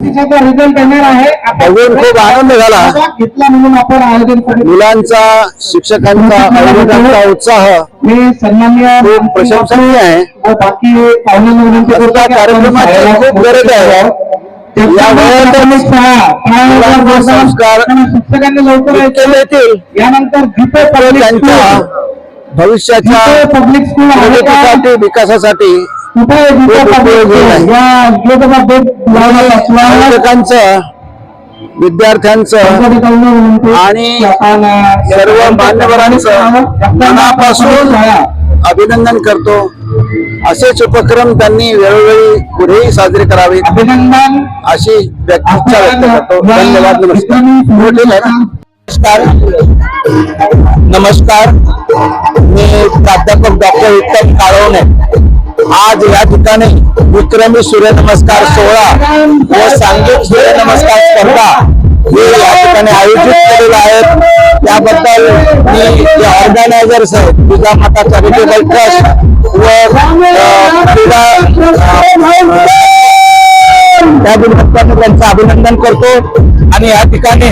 तिचा रिझल्ट येणार आहे आता बघून खूप आनंद झाला. घेतला म्हणून आपण आयोजन मुलांचा शिक्षकांचा उत्साह मी सन्मान्य खूप प्रशंसनीय आहे बाकी पाहुण्यांना विनंती करतो कार्यक्रमाची खूप गरज आहे. शिक्षकांनी लवकर. येतील. यानंतर भविष्याच्या पब्लिक स्कूल विकासासाठी शिक्षकांचं विद्यार्थ्यांचं आणि सर्व मान्यवरांचं मनापासून अभिनंदन करतो. असेच उपक्रम त्यांनी वेळोवेळी पुढेही साजरे करावेत. अभिनंदन. अशी व्यक्त- इच्छा व्यक्त करतो. धन्यवाद नमस्कार? नमस्कार. नमस्कार. मी प्राध्यापक डॉक्टर उत्तम काळवणे. आज या ठिकाणी विक्रमी सूर्यनमस्कार सोहळा व सांघिक सूर्यनमस्कार स्पर्धा हे या ठिकाणी आयोजित केलेलं आहे. त्याबद्दल मी जे ऑर्गनायझर्स आहेत जिजामाता चॅरिटेबल ट्रस्ट त्या निमित्ताने त्यांचं अभिनंदन करतो. आणि या ठिकाणी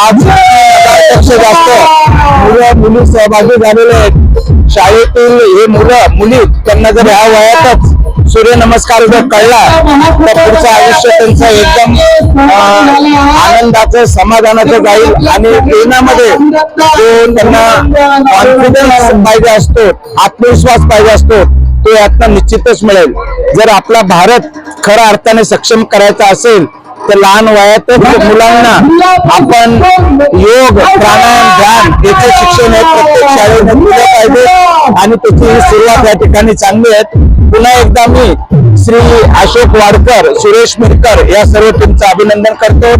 आज जास्त मुलं मुली सहभागी झालेले आहेत. शाळेतील हे मुलं मुली त्यांना जर ह्या वयातच सूर्यनमस्कार जर कळला तर पुढचं आयुष्य त्यांचं एकदम आनंदाचं समाधानाचं जाईल. आणि जीवनामध्ये जो त्यांना कॉन्फिडन्स पाहिजे असतो आत्मविश्वास पाहिजे असतो तो यातनं निश्चितच मिळेल. जर आपला भारत खऱ्या अर्थाने सक्षम करायचा असेल तर लहान वयातच मुलांना आपण योग प्राणायाम ध्यान याचे शिक्षण हे प्रत्येक शाळेमध्ये दिलं पाहिजे. आणि त्याची सुरुवात या ठिकाणी चांगली आहे. पुन्हा एकदा मी श्री अशोक वाडकर सुरेश मिरकर या सर्व टीमचं अभिनंदन करतो.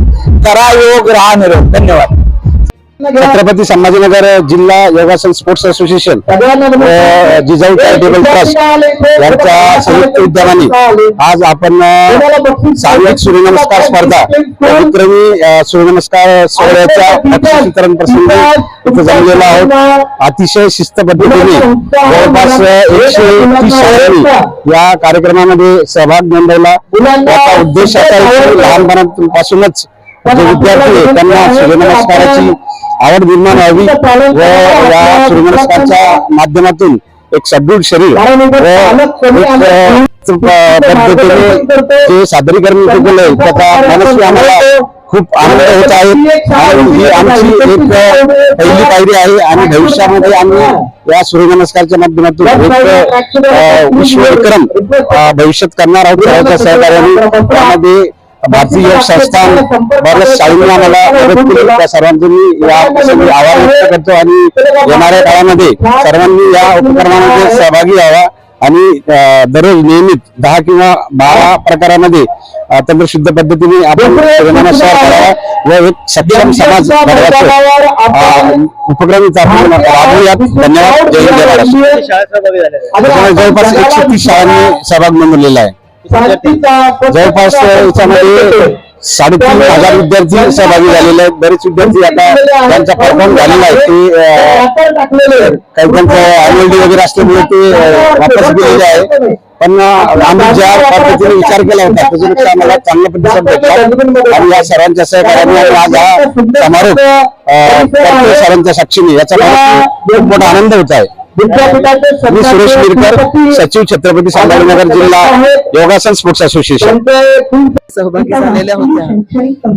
करा योग राहा निरोग धन्यवाद. छत्रपती संभाजीनगर जिल्हा Yogasana sports association Jijau charitable trust यांच्या संयुक्त विद्यमाने आज आपण सामूहिक सूर्यनमस्कार स्पर्धा विक्रमी सूर्यनमस्कार सोहळ्याच्या बक्षीस प्रसंगी इथे जमलेलो आहोत. अतिशय शिस्त पद्धतीने जवळपास एकशे तीस शाळांनी या कार्यक्रमामध्ये सहभाग नोंदवला. याचा उद्देश असा लहानपणापासूनच जे विद्यार्थी आहेत त्यांना सूर्यनमस्काराची आवड निर्माण व्हावी व या सूर्यनमस्कारच्या माध्यमातून एक सदृढ शरीर पद्धतीने जे सादरीकरण केलंय. त्याचा मनस्वी आम्हाला खूप आनंद होत आहे. आणि ही आमची एक पहिली पायरी आहे. आणि भविष्यामध्ये आम्ही या सूर्यनमस्कारच्या माध्यमातून एक विश्वविक्रम भविष्यात करणार आहोत. सहकार्याने त्यामध्ये भारतीय संस्थान बऱ्याच शाळेने आम्हाला मदत केली. त्या सर्वांचे मी या प्रसंगी आभार व्यक्त करतो. आणि येणाऱ्या काळामध्ये सर्वांनी या उपक्रमामध्ये सहभागी व्हावा आणि दररोज नियमित दहा किंवा बारा प्रकारामध्ये अं, तंत्रशुद्ध पद्धतीने आपण करावा व एक सक्षम समाज उपक्रम आपण राबवूयात धन्यवाद. जय हिंद जय महाराष्ट्र. जवळपास एकशे तीस शाळांनी सहभाग नोंदवलेला आहे. जवळपास याच्यामध्ये साडेतीन हजार विद्यार्थी सहभागी झालेले आहेत. बरेच विद्यार्थी आता त्यांचा परफॉर्म झालेला आहे. ते काही त्यांचं अॅन्युअल डे वगैरे असल्यामुळे ते वापस गेलेले आहे. पण आम्ही ज्या पद्धतीने विचार केला होता त्याच्यापेक्षा आम्हाला चांगला प्रतिसाद भेटला. आणि या सर्वांच्या सहकार्याने आज हा समारोप सर्वांच्या साक्षीने. याचा मला खूप मोठा आनंद होत आहे. मी सुरेश मिरकर सचिव छत्रपती संभाजीनगर जिल्हा योगासन स्पोर्ट्स असोसिएशन. सहभागी झालेल्या होत्या.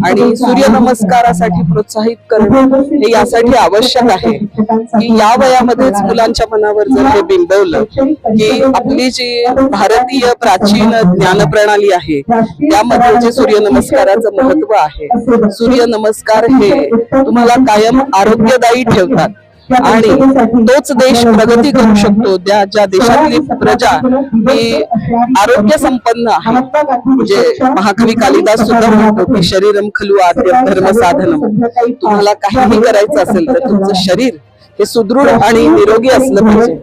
आणि सूर्य नमस्कारासाठी प्रोत्साहित करणं हे यासाठी आवश्यक आहे की या वयामध्येच मुलांच्या मनावर जर हे बिंबवलं की आपली जी भारतीय प्राचीन ज्ञान प्रणाली आहे त्यामध्ये जे सूर्य नमस्काराचं महत्त्व आहे. सूर्य नमस्कार हे तुम्हाला कायम आरोग्यदायी ठेवतात. आणि तोच देश प्रगती करू शकतो. त्या ज्या देशातली प्रजा ही आरोग्य संपन्न आहे. म्हणजे महाकवी कालिदास सुद्धा म्हणतो की शरीरम खलु आद्य धर्म साधनम. तुम्हाला काहीही करायचं असेल तर तुमचं शरीर हे सुदृढ आणि निरोगी असलं पाहिजे.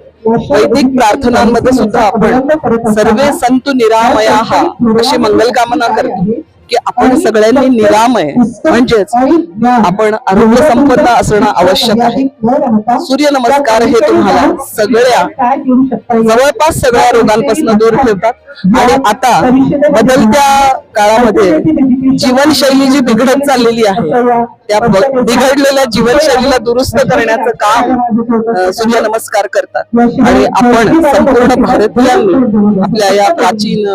वैदिक प्रार्थनांमध्ये सुद्धा आपण सर्वे संतु निरामया अशी मंगल कामना करतो. की आपण सगळ्यांनी निरामय म्हणजेच आपण आरोग्य संपन्न असणं आवश्यक आहे. सूर्यनमस्कार हे तुम्हाला सगळ्या जवळपास सगळ्या रोगांपासून दूर ठेवतात. आणि आता बदलत्या काळामध्ये जीवनशैली जी बिघडत चाललेली आहे त्या बिघडलेल्या जीवनशैलीला दुरुस्त करण्याचं काम अ, सूर्यनमस्कार करतात. आणि आपण संपूर्ण भारतीयांनी आपल्या या प्राचीन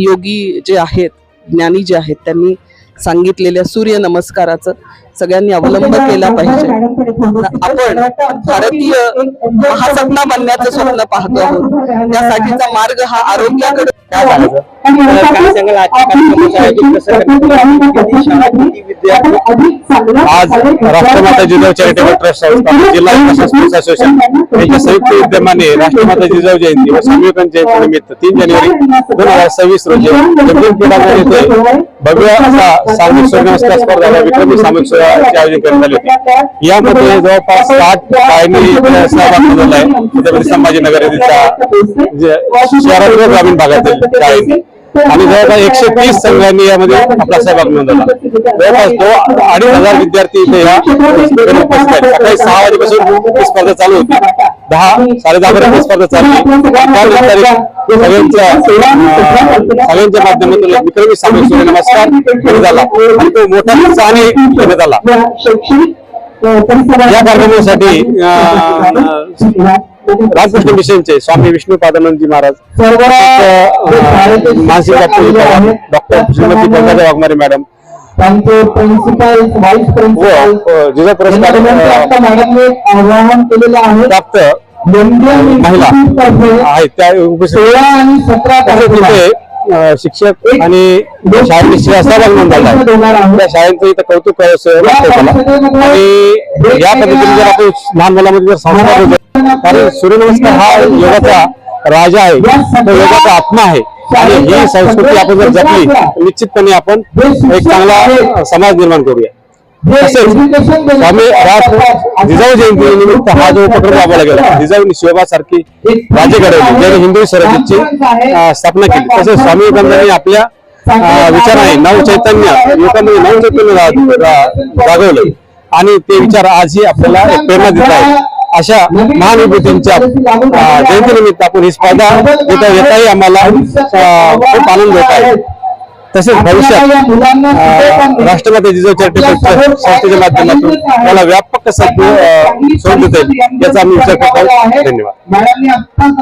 योगी जे आहेत ज्ञानी जे आहेत त्यांनी सांगितलेल्या सूर्य नमस्काराचं सगळ्यांनी अवलंब केला पाहिजे. आपण भारतीय महासत्ता बनण्याचं स्वप्न पाहतो आहोत. त्यासाठीचा मार्ग हा आरोग्याकडे आज राष्ट्रमाता जिजाऊ चॅरिटेबल ट्रस्ट संस्था जिल्हा स्पोर्ट्स असोसिएशन यांच्या संयुक्त विद्यमाने राष्ट्रमाता जिजाऊ जयंती व स्वामी जयंती निमित्त तीन जानेवारी दोन हजार सव्वीस रोजी जगदीश क्रीडांगण येथे भव्य असा सामूहिक सूर्यनमस्कार स्पर्धा विक्रमी सामूहिक सोहळ्याचे आयोजन करण्यात आले होते यामध्ये जवळपास साठ शाळांनी सहभाग नोंदवला आहे. त्याच्यामध्ये संभाजीनगर येथीलच्या जे शहरातील ग्रामीण भागातील शाळेंनी आणि जवळपास एकशे तीस संघांनी यामध्ये आपला सहभाग नोंदवला. जवळपास दो अडीच हजार विद्यार्थी इथे या सकाळी सहा वाजेपासून स्पर्धा चालू होती. दहा साडे दहा पर्यंत स्पर्धा चालली सगळ्यांच्या सगळ्यांच्या माध्यमातून विक्रमी सामूहिक सूर्य नमस्कार. झाला आणि तो मोठा उत्साहाने घेण्यात आला या कार्यक्रमासाठी अं, मिशनचे स्वामी विष्णू पादानंदजी महाराज मानसिक डॉक्टर श्रीमती पंकजा वाघमारे मॅडम त्यांचे प्रिन्सिपल व्हाईस प्रिन्सिपल जिजा पुरस्कार मॅडमने आवाहन केलेलं आहे. प्राप्त महिला आहेत त्या सोळा आणि सतरा शिक्षक आणि नोंदवला त्या शाळेचं इथं कौतुक मला आणि या पद्धतीने जर आपण लहान मुलामध्ये जर संस्कार होते कारण सूर्यनमस्कार हा योगाचा राजा आहे. तो योगाचा आत्मा आहे. आणि ही संस्कृती आपण जर जपली निश्चितपणे आपण एक चांगला समाज निर्माण करूया. तसेच स्वामी जिजाऊ जयंती निमित्त हा जो उपक्रम राबवला गेला जिजाऊनी शिवबासारखी राज्य घडवली ज्याने हिंदू अं, स्थापना केली. तसेच स्वामी विवेकानंदांनी आपल्या विचाराने नव चैतन्य युवकांमध्ये नव चैतन्य जागवलं आणि ते विचार आजही आपल्याला एक प्रेरणा देत आहेत. अशा महान विभूतींच्या जयंतीनिमित्त आपण ही स्पर्धा इथं येताही आम्हाला खूप आनंद होत आहे. तसेच भविष्यात राष्ट्रवादी जिजो चॅरिटेबल संस्थेच्या माध्यमातून त्याला व्यापक कसं सोडून सोड देता येईल याचा आम्ही विचार करतो. धन्यवाद.